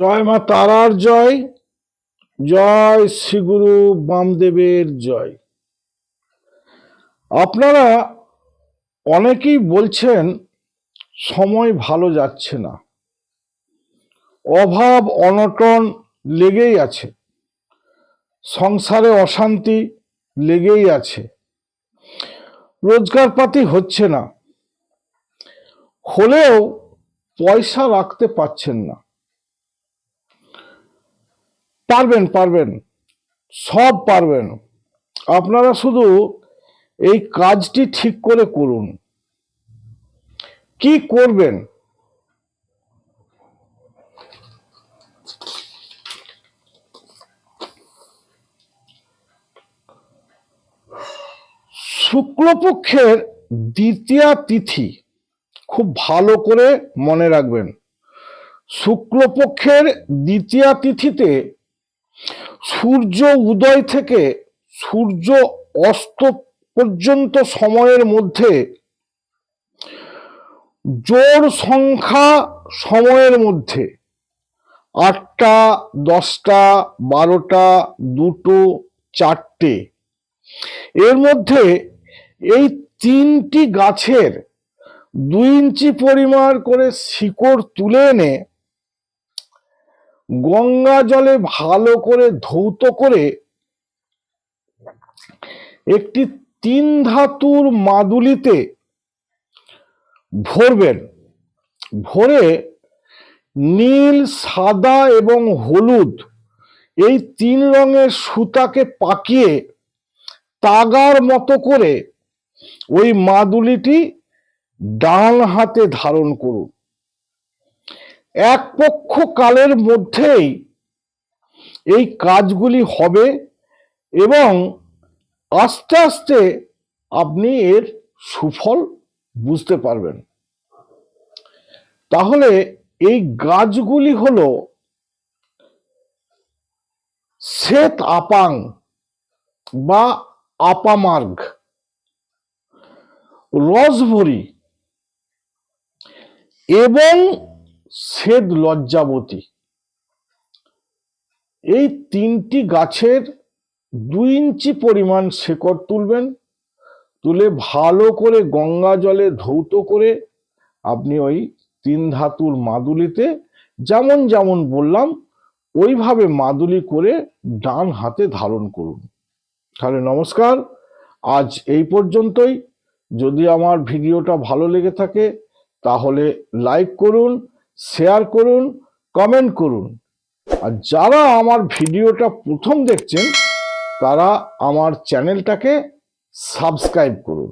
জয় মা তারার জয় জয় শ্রীগুরু বামদেবের জয়। আপনারা অনেকেই বলছেন, সময় ভালো যাচ্ছে না। অভাব, অনটন লেগেই আছে। সংসারে অশান্তি লেগেই আছে। রোজগারপাতি হচ্ছে না। হলেও পয়সা রাখতে পারছেন না। পারবেন পারবেন। সব পারবেন। আপনারা শুধু এই কাজটি ঠিক করে করুন। কি করবেন? শুক্লপক্ষের দ্বিতীয়া তিথি, খুব ভালো করে মনে রাখবেন। শুক্লপক্ষের দ্বিতীয়া তিথিতে সূর্য উদয় থেকে সূর্য অস্ত পর্যন্ত সময়ের মধ্যে জোর সংখ্যা সময়ের মধ্যে আটটা, দশটা, বারোটা, দুটো, চারটে। এর মধ্যে এই তিনটি গাছের দুই ইঞ্চি পরিমাণ করে শিকড় তুলে এনে গঙ্গা জলে ভালো করে ধৌত করে একটি তিন ধাতুর মাদুলিতে ভরবেন। ভরে নীল, সাদা এবং হলুদ এই তিন রঙের সুতাকে পাকিয়ে তাগার মতো করে ওই মাদুলিটি ডান হাতে ধারণ করুন। এক পক্ষ কালের মধ্যেই এই কাজগুলি হবে এবং আস্তে আস্তে আপনি এর সুফল বুঝতে পারবেন। তাহলে এই গাছগুলি হলো শ্বেত আপাং বা আপামার্গ, রসভরি এবং শ্বেত লজ্জাবতী। এই তিনটি গাছের দুই ইঞ্চি পরিমাণ শেকড় তুলবেন, তুলে ভালো করে গঙ্গা জলে ধৌত করে আপনি ওই তিন ধাতুর মাদুলিতে যেমন যেমন বললাম, ওইভাবে মাদুলি করে ডান হাতে ধারণ করুন। তাহলে নমস্কার, আজ এই পর্যন্তই। যদি আমার ভিডিওটা ভালো লেগে থাকে, তাহলে লাইক করুন শেয়ার করুন কমেন্ট করুন। আর যারা আমার ভিডিওটা প্রথম দেখছেন, তারা আমার চ্যানেলটাকে সাবস্ক্রাইব করুন।